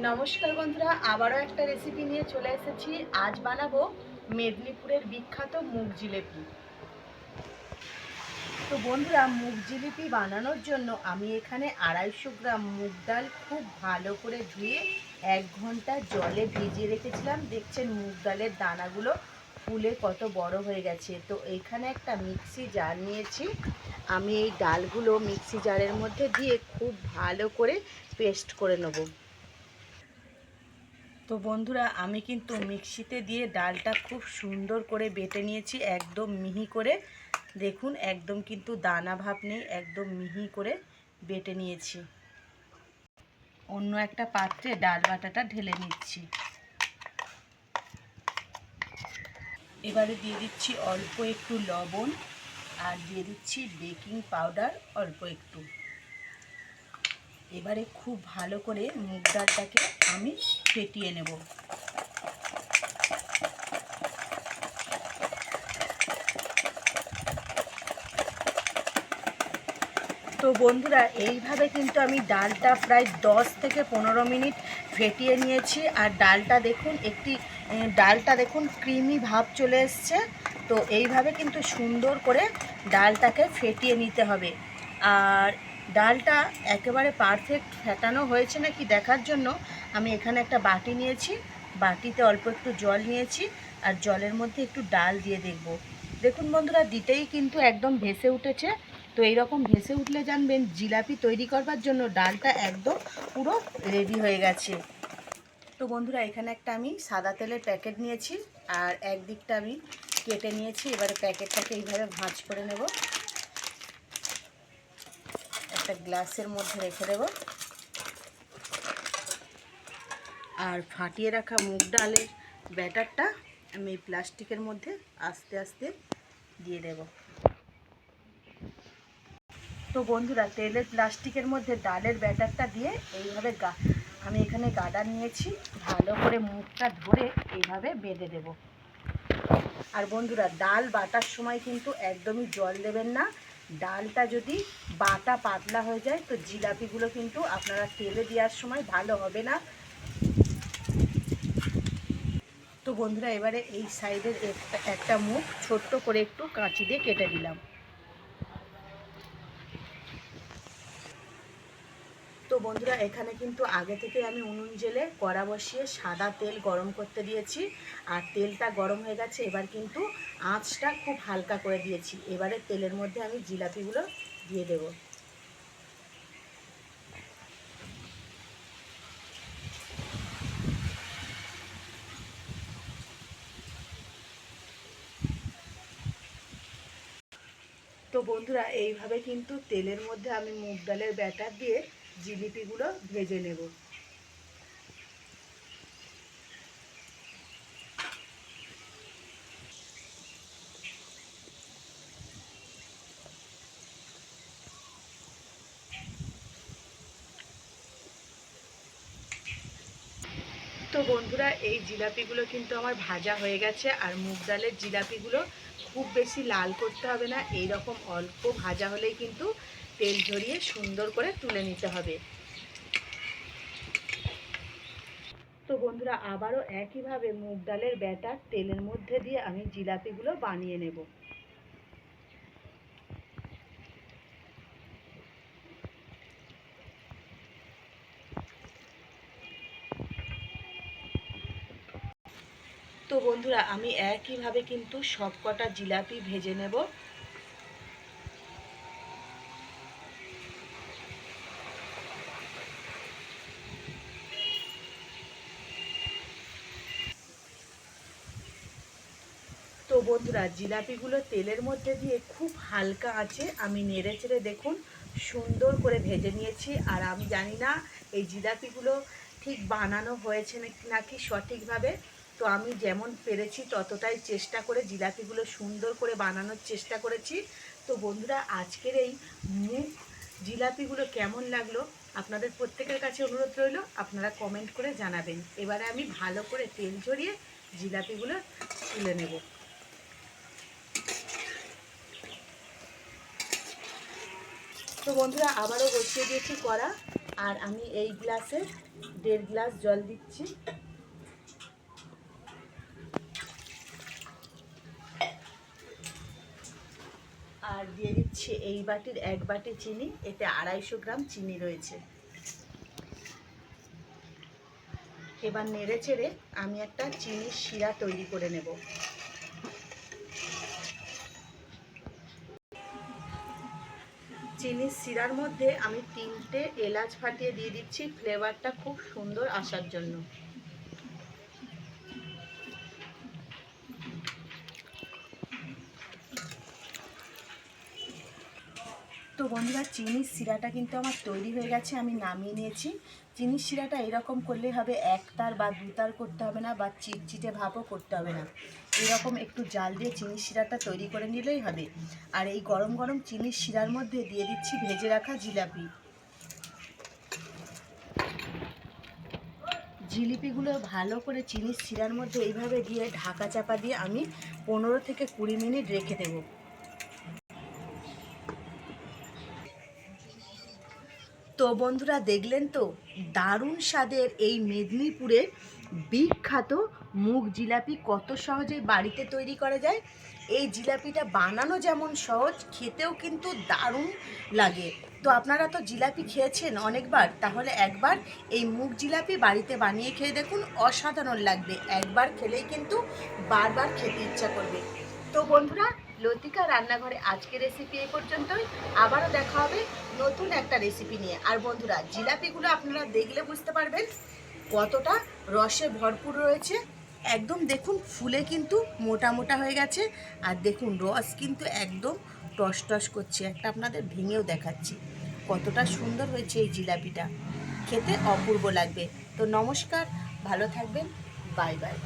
নমস্কার বন্ধুরা, আবারও একটা রেসিপি নিয়ে চলে এসেছি। আজ বানাবো মেদিনীপুরের বিখ্যাত মুগ জিলেপি। তো বন্ধুরা, মুগ জিলিপি বানানোর জন্য আমি এখানে আড়াইশো গ্রাম মুগ ডাল খুব ভালো করে ধুয়ে এক ঘণ্টা জলে ভিজিয়ে রেখেছিলাম। দেখছেন মুগ ডালের দানাগুলো ফুলে কত বড় হয়ে গেছে। তো এইখানে একটা মিক্সি জার নিয়েছি। আমি এই ডালগুলো মিক্সি জারের মধ্যে দিয়ে খুব ভালো করে পেস্ট করে নেব। তো বন্ধুরা, আমি কিন্তু মিক্সিতে দিয়ে ডালটা খুব সুন্দর করে বেটে নিয়েছি, একদম মিহি করে। দেখুন, একদম কিন্তু দানা ভাব নেই, একদম মিহি করে বেটে নিয়েছি। অন্য একটা পাত্রে ডাল বাটাটা ঢেলে নিচ্ছি। এবারে দিয়ে দিচ্ছি অল্প একটু লবণ আর দিয়ে দিচ্ছি বেকিং পাউডার অল্প একটু। এবারে খুব ভালো করে মুগ ডালটাকে আমি ফেটিয়ে নেব। তো বন্ধুরা, এইভাবে কিন্তু আমি ডালটা প্রায় দশ থেকে পনেরো মিনিট ফেটিয়ে নিয়েছি। আর ডালটা দেখুন, একটি ডালটা দেখুন, ক্রিমি ভাব চলে এসছে। তো এইভাবে কিন্তু সুন্দর করে ডালটাকে ফেটিয়ে নিতে হবে। আর ডালটা একেবারে পারফেক্ট ফেটানো হয়েছে নাকি দেখার জন্য আমি এখানে একটা বাটি নিয়েছি। বাটিতে অল্প একটু জল নিয়েছি আর জলের মধ্যে একটু ডাল দিয়ে দেখব। দেখুন বন্ধুরা, দিতেই কিন্তু একদম ভেসে উঠেছে। তো এইরকম ভেসে উঠলে জানবেন, জিলাপি তৈরি করবার জন্য ডালটা একদম পুরো রেডি হয়ে গেছে। তো বন্ধুরা, এখানে একটা আমি সাদা তেলের প্যাকেট নিয়েছি আর একদিকটা আমি কেটে নিয়েছি। এবারে প্যাকেটটাকে এইভাবে ভাঁজ করে নেব। একটা গ্লাসের মধ্যে রেখে দেব। আর ফাটিয়ে রাখা মুগ ডালের ব্যাটারটা আমি এই প্লাস্টিকের মধ্যে আস্তে আস্তে দিয়ে দেব। তো বন্ধুরা, তেলের প্লাস্টিকের মধ্যে ডালের ব্যাটারটা দিয়ে এইভাবে গা, আমি এখানে গার্ডার নিয়েছি, ভালো করে মুখটা ধরে এইভাবে বেঁধে দেব। আর বন্ধুরা, ডাল বাটার সময় কিন্তু একদমই জল দেবেন না। ডালটা যদি বাটা পাতলা হয়ে যায়, তো জিলাপিগুলো কিন্তু আপনারা তেলে দেওয়ার সময় ভালো হবে না তো বন্ধুরা, এবারে এই সাইডের একটা মুখ ছোট্ট করে একটু কাঁচি দিয়ে কেটে দিলাম। তো বন্ধুরা, এখানে কিন্তু আগে থেকে আমি উনুন জেলে কড়া বসিয়ে সাদা তেল গরম করতে দিয়েছি। আর তেলটা গরম হয়ে গেছে, এবার কিন্তু আঁচটা খুব হালকা করে দিয়েছি। এবারে তেলের মধ্যে আমি জিলাপিগুলো দিয়ে দেব। বন্ধুরা, এইভাবে কিন্তু তেলের মধ্যে আমি মুগ ডালের ব্যাটার দিয়ে জিলিপিগুলো ভেজে নেব। তো বন্ধুরা, এই জিলাপিগুলো কিন্তু আমার ভাজা হয়ে গেছে, আর মুগ ডালের জিলাপিগুলো খুব বেশি লাল করতে হবে না এই রকম অল্প ভাজা হলেই কিন্তু তেল ঝরিয়ে সুন্দর করে তুলে নিতে হবে। তো বন্ধুরা, আবারও একইভাবে মুগ ডালের ব্যাটার তেলের মধ্যে দিয়ে আমি জিলাপিগুলো বানিয়ে নেব। তো বন্ধুরা, আমি একইভাবে কিন্তু সব কটা জিলাপি ভেজে নেব। তো বন্ধুরা, জিলাপিগুলো তেলের মধ্যে দিয়ে খুব হালকা আছে আমি নেড়ে চেড়ে দেখুন, সুন্দর করে ভেজে নিয়েছি। আর আমি জানি না এই জিলাপিগুলো ঠিক বানানো হয়েছে নাকি সঠিকভাবে। তো আমি যেমন পেরেছি ততটাই চেষ্টা করে, জিলাপিগুলো সুন্দর করে বানানোর চেষ্টা করেছি। তো বন্ধুরা, আজকের এই মুখ জিলাপিগুলো কেমন লাগল আপনাদের প্রত্যেকের কাছে অনুরোধ রইল, আপনারা কমেন্ট করে জানাবেন। এবারে আমি ভালো করে তেল ঝরিয়ে জিলাপিগুলো তুলে নেব। তো বন্ধুরা, আবারও বসিয়ে দিয়েছি কড়া, আর আমি এই গ্লাসে দেড় গ্লাস জল দিচ্ছি। আর দিয়ে দিচ্ছি এই বাটির এক বাটি চিনি, এতে আড়াইশো গ্রাম চিনি রয়েছে। এবার নেড়ে চেড়ে আমি একটা চিনির শিরা তৈরি করে নেব। চিনির শিরার মধ্যে আমি তিনটে এলাচ ফাটিয়ে দিয়ে দিচ্ছি ফ্লেভারটা খুব সুন্দর আসার জন্য। তো বন্ধুরা, চিনির শিরাটা কিন্তু আমার তৈরি হয়ে গেছে, আমি নামিয়ে নিয়েছি। চিনির শিরাটা এরকম করলে হবে একতার বা দু দুতার করতে হবে না বা চিটচিটে ভাবও করতে হবে না। এরকম একটু জাল দিয়ে চিনির শিরাটা তৈরি করে নিলেই হবে। আর এই গরম গরম চিনির শিরার মধ্যে দিয়ে দিচ্ছি ভেজে রাখা জিলাপি। জিলিপিগুলো ভালো করে চিনির শিরার মধ্যে এইভাবে দিয়ে ঢাকা চাপা দিয়ে আমি পনেরো থেকে কুড়ি মিনিট রেখে দেবো। তো বন্ধুরা দেখলেন তো, দারুণ স্বাদের এই মেদিনীপুরের বিখ্যাত মুগ জিলাপি কত সহজে বাড়িতে তৈরি করা যায়। এই জিলাপিটা বানানো যেমন সহজ, খেতেও কিন্তু দারুণ লাগে। তো আপনারা তো জিলাপি খেয়েছেন অনেকবার, তাহলে একবার এই মুগ জিলাপি বাড়িতে বানিয়ে খেয়ে দেখুন, অসাধারণ লাগবে। একবার খেলেই কিন্তু বারবার খেতে ইচ্ছা করবে। তো বন্ধুরা লতিকা রান্নাঘরে আজকে রেসিপি এই পর্যন্তই। আবারও দেখা হবে নতুন একটা রেসিপি নিয়ে। আর বন্ধুরা, জিলাপিগুলো আপনারা দেখলে বুঝতে পারবেন কতটা রসে ভরপুর রয়েছে। একদম দেখুন, ফুলে কিন্তু মোটা মোটা হয়ে গেছে। আর দেখুন, রস কিন্তু একদম টস টস করছে। একটা আপনাদের ভেঙেও দেখাচ্ছি। কতটা সুন্দর হয়েছে এই জিলাপিটা। খেতে অপূর্ব লাগবে। তো নমস্কার, ভালো থাকবেন। Bye bye.